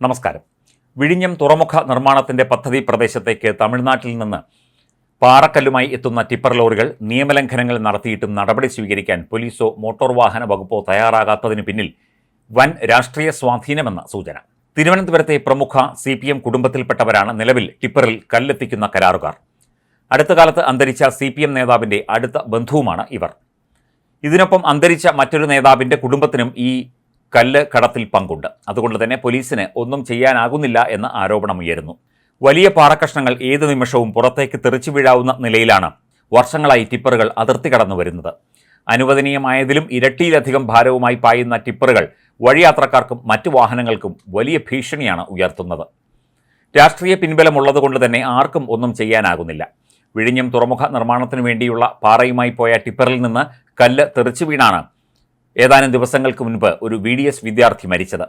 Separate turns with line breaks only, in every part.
നമസ്കാരം. വിഴിഞ്ഞം തുറമുഖ നിർമ്മാണത്തിന്റെ പദ്ധതി പ്രദേശത്തേക്ക് തമിഴ്നാട്ടിൽ നിന്ന് പാറക്കല്ലുമായി എത്തുന്ന ടിപ്പർ ലോറികൾ നിയമലംഘനങ്ങൾ നടത്തിയിട്ടും നടപടി സ്വീകരിക്കാൻ പോലീസോ മോട്ടോർ വാഹന വകുപ്പോ തയ്യാറാകാത്തതിന് പിന്നിൽ വൻ രാഷ്ട്രീയ സ്വാധീനമെന്ന സൂചന. തിരുവനന്തപുരത്തെ പ്രമുഖ സി പി എം കുടുംബത്തിൽപ്പെട്ടവരാണ് നിലവിൽ ടിപ്പറിൽ കല്ലെത്തിക്കുന്ന കരാറുകാർ. അടുത്ത കാലത്ത് അന്തരിച്ച സി പി എം നേതാവിന്റെ അടുത്ത ബന്ധുവുമാണ് ഇവർ. ഇതിനൊപ്പം അന്തരിച്ച മറ്റൊരു നേതാവിന്റെ കുടുംബത്തിനും ഈ കല്ല് കടത്തിൽ പങ്കുണ്ട്. അതുകൊണ്ട് തന്നെ പോലീസിന് ഒന്നും ചെയ്യാനാകുന്നില്ല എന്ന ആരോപണമുയരുന്നു. വലിയ പാറക്കഷ്ണങ്ങൾ ഏത് നിമിഷവും പുറത്തേക്ക് തെറിച്ചു വീഴാവുന്ന നിലയിലാണ് വർഷങ്ങളായി ടിപ്പറുകൾ അതിർത്തി കടന്നു വരുന്നത്. അനുവദനീയമായതിലും ഇരട്ടിയിലധികം ഭാരവുമായി പായുന്ന ടിപ്പറുകൾ വഴിയാത്രക്കാർക്കും മറ്റു വാഹനങ്ങൾക്കും വലിയ ഭീഷണിയാണ് ഉയർത്തുന്നത്. രാഷ്ട്രീയ പിൻബലമുള്ളതുകൊണ്ട് തന്നെ ആർക്കും ഒന്നും ചെയ്യാനാകുന്നില്ല. വിഴിഞ്ഞം തുറമുഖ നിർമ്മാണത്തിനു വേണ്ടിയുള്ള പാറയുമായി പോയ ടിപ്പറിൽ നിന്ന് കല്ല് തെറിച്ചു വീണാണ് ഏതാനും ദിവസങ്ങൾക്ക് മുൻപ് ഒരു വി ഡി എസ് വിദ്യാർത്ഥി മരിച്ചത്.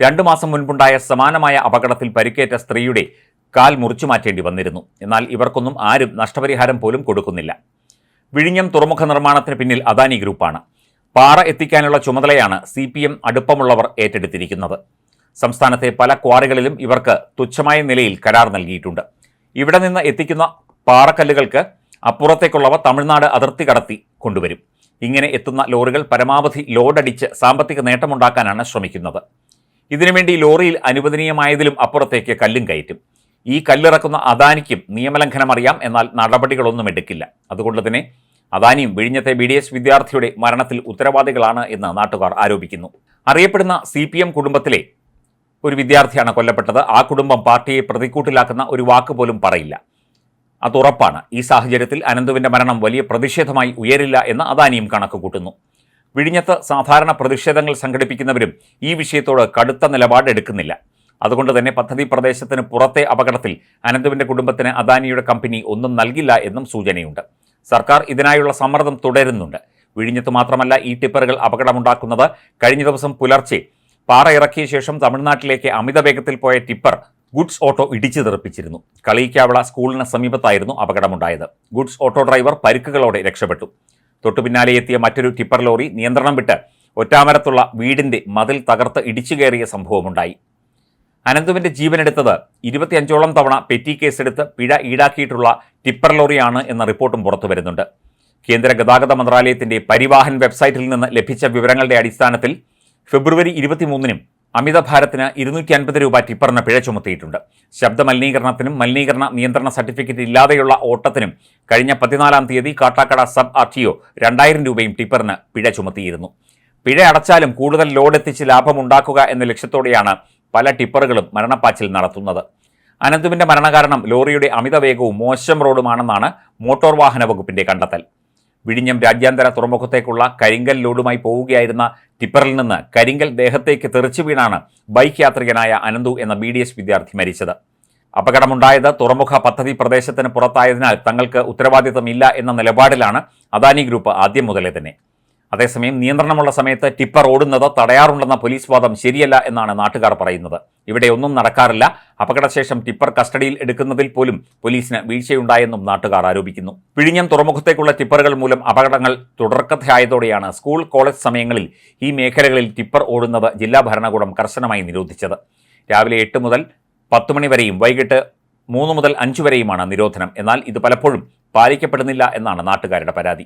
രണ്ടു മാസം മുൻപുണ്ടായ സമാനമായ അപകടത്തിൽ പരിക്കേറ്റ സ്ത്രീയുടെ കാൽ മുറിച്ചു മാറ്റേണ്ടി വന്നിരുന്നു. എന്നാൽ ഇവർക്കൊന്നും ആരും നഷ്ടപരിഹാരം പോലും കൊടുക്കുന്നില്ല. വിഴിഞ്ഞം തുറമുഖ നിർമ്മാണത്തിന് പിന്നിൽ അദാനി ഗ്രൂപ്പാണ്. പാറ എത്തിക്കാനുള്ള ചുമതലയാണ് സി പി എം അടുപ്പമുള്ളവർ ഏറ്റെടുത്തിരിക്കുന്നത്. സംസ്ഥാനത്തെ പല ക്വാറികളിലും ഇവർക്ക് തുച്ഛമായ നിലയിൽ കരാർ നൽകിയിട്ടുണ്ട്. ഇവിടെ നിന്ന് എത്തിക്കുന്ന പാറക്കല്ലുകൾക്ക് അപ്പുറത്തേക്കുള്ളവ തമിഴ്നാട് അതിർത്തി കടത്തി കൊണ്ടുവരും. ഇങ്ങനെ എത്തുന്ന ലോറികൾ പരമാവധി ലോഡടിച്ച് സാമ്പത്തിക നേട്ടമുണ്ടാക്കാനാണ് ശ്രമിക്കുന്നത്. ഇതിനുവേണ്ടി ലോറിയിൽ അനുവദനീയമായതിലും അപ്പുറത്തേക്ക് കല്ലും കയറ്റും. ഈ കല്ലിറക്കുന്ന അദാനിക്കും നിയമലംഘനം അറിയാം എന്നാൽ നടപടികളൊന്നും എടുക്കില്ല. അതുകൊണ്ട് തന്നെ അദാനിയും വിഴിഞ്ഞത്തെ ബി ഡി എസ് വിദ്യാർത്ഥിയുടെ മരണത്തിൽ ഉത്തരവാദികളാണ് എന്ന് നാട്ടുകാർ ആരോപിക്കുന്നു. അറിയപ്പെടുന്ന സി പി എം കുടുംബത്തിലെ ഒരു വിദ്യാർത്ഥിയാണ് കൊല്ലപ്പെട്ടത്. ആ കുടുംബം പാർട്ടിയെ പ്രതിക്കൂട്ടിലാക്കുന്ന ഒരു വാക്ക് പോലും പറയില്ല. അത് ഉറപ്പാണ്. ഈ സാഹചര്യത്തിൽ അനന്തുവിന്റെ മരണം വലിയ പ്രതിഷേധമായി ഉയരില്ല എന്ന് അദാനിയും കണക്ക് കൂട്ടുന്നു വിഴിഞ്ഞത്ത് സാധാരണ പ്രതിഷേധങ്ങൾ സംഘടിപ്പിക്കുന്നവരും ഈ വിഷയത്തോട് കടുത്ത നിലപാട് എടുക്കുന്നില്ല. അതുകൊണ്ട് തന്നെ പദ്ധതി പ്രദേശത്തിന് പുറത്തെ അപകടത്തിൽ അനന്തുവിന്റെ കുടുംബത്തിന് അദാനിയുടെ കമ്പനി ഒന്നും നൽകില്ല എന്നും സൂചനയുണ്ട്. സർക്കാർ ഇതിനായുള്ള സമ്മർദ്ദം തുടരുന്നുണ്ട്. വിഴിഞ്ഞത്ത് മാത്രമല്ല ഈ ടിപ്പറുകൾ അപകടമുണ്ടാക്കുന്നത് കഴിഞ്ഞ ദിവസം പുലർച്ചെ. പാറ ഇറക്കിയ ശേഷം തമിഴ്നാട്ടിലേക്ക് അമിത വേഗത്തിൽ പോയ ടിപ്പർ ഗുഡ്സ് ഓട്ടോ ഇടിച്ചു തെറിപ്പിച്ചിരുന്നു. കളിയിക്കാവിള സ്കൂളിന് സമീപത്തായിരുന്നു അപകടമുണ്ടായത്. ഗുഡ്സ് ഓട്ടോ ഡ്രൈവർ പരിക്കുകളോടെ രക്ഷപ്പെട്ടു. തൊട്ടു പിന്നാലെ എത്തിയ മറ്റൊരു ടിപ്പർ ലോറി നിയന്ത്രണം വിട്ട് ഒറ്റാമരത്തുള്ള വീടിന്റെ മതിൽ തകർത്ത് ഇടിച്ചു കയറിയ സംഭവമുണ്ടായി. അനന്തുവിന്റെ ജീവനെടുത്തത് ഇരുപത്തിയഞ്ചോളം തവണ പെറ്റി കേസെടുത്ത് പിഴ ഈടാക്കിയിട്ടുള്ള ടിപ്പർ ലോറിയാണ് എന്ന റിപ്പോർട്ടും പുറത്തു വരുന്നുണ്ട്. കേന്ദ്ര ഗതാഗത മന്ത്രാലയത്തിന്റെ പരിവാഹൻ വെബ്സൈറ്റിൽ നിന്ന് ലഭിച്ച വിവരങ്ങളുടെ അടിസ്ഥാനത്തിൽ ഫെബ്രുവരി ഇരുപത്തിമൂന്നിനും അമിതഭാരത്തിന് ഇരുന്നൂറ്റി അൻപത് രൂപ ടിപ്പറിന് പിഴ ചുമത്തിയിട്ടുണ്ട്. ശബ്ദ മലിനീകരണത്തിനും മലിനീകരണ നിയന്ത്രണ സർട്ടിഫിക്കറ്റ് ഇല്ലാതെയുള്ള ഓട്ടത്തിനും കഴിഞ്ഞ പതിനാലാം തീയതി Kattakkada sub R T O രണ്ടായിരം രൂപയും ടിപ്പറിന് പിഴ ചുമത്തിയിരുന്നു. പിഴ അടച്ചാലും കൂടുതൽ ലോഡ് എത്തിച്ച് ലാഭമുണ്ടാക്കുക എന്ന ലക്ഷ്യത്തോടെയാണ് പല ടിപ്പറുകളും മരണപ്പാച്ചിൽ നടത്തുന്നത്. അനന്തുവിന്റെ മരണകാരണം ലോറിയുടെ അമിതവേഗവും മോശം റോഡുമാണെന്നാണ് മോട്ടോർ വാഹന വകുപ്പിന്റെ കണ്ടെത്തൽ. വിഴിഞ്ഞം രാജ്യാന്തര തുറമുഖത്തേക്കുള്ള കരിങ്കൽ ലോഡുമായി പോവുകയായിരുന്ന ടിപ്പറിൽ നിന്ന് കരിങ്കൽ ദേഹത്തേക്ക് തെറിച്ചു വീണാണ് ബൈക്ക് യാത്രികനായ അനന്തു എന്ന ബി വിദ്യാർത്ഥി മരിച്ചത്. അപകടമുണ്ടായത് തുറമുഖ പദ്ധതി പ്രദേശത്തിന് പുറത്തായതിനാൽ തങ്ങൾക്ക് ഉത്തരവാദിത്തമില്ല എന്ന നിലപാടിലാണ് അദാനി ഗ്രൂപ്പ് ആദ്യം മുതലേ തന്നെ. അതേസമയം നിയന്ത്രണമുള്ള സമയത്ത് ടിപ്പർ ഓടുന്നത് തടയാറുണ്ടെന്ന പോലീസ് വാദം ശരിയല്ല എന്നാണ് നാട്ടുകാർ പറയുന്നത്. ഇവിടെ ഒന്നും നടക്കാറില്ല. അപകടശേഷം ടിപ്പർ കസ്റ്റഡിയിൽ എടുക്കുന്നതിൽ പോലും പോലീസിന് വീഴ്ചയുണ്ടായെന്നും നാട്ടുകാർ ആരോപിക്കുന്നു. പിഴിഞ്ഞം തുറമുഖത്തേക്കുള്ള ടിപ്പറുകൾ മൂലം അപകടങ്ങൾ തുടർക്കഥയായതോടെയാണ് സ്കൂൾ കോളേജ് സമയങ്ങളിൽ ഈ മേഖലകളിൽ ടിപ്പർ ഓടുന്നത് ജില്ലാ ഭരണകൂടം കർശനമായി നിരോധിച്ചത്. രാവിലെ എട്ട് മുതൽ പത്ത് മണി വരെയും വൈകിട്ട് മൂന്ന് മുതൽ അഞ്ച് വരെയുമാണ് നിരോധനം. എന്നാൽ ഇത് പലപ്പോഴും പാലിക്കപ്പെടുന്നില്ല എന്നാണ് നാട്ടുകാരുടെ പരാതി.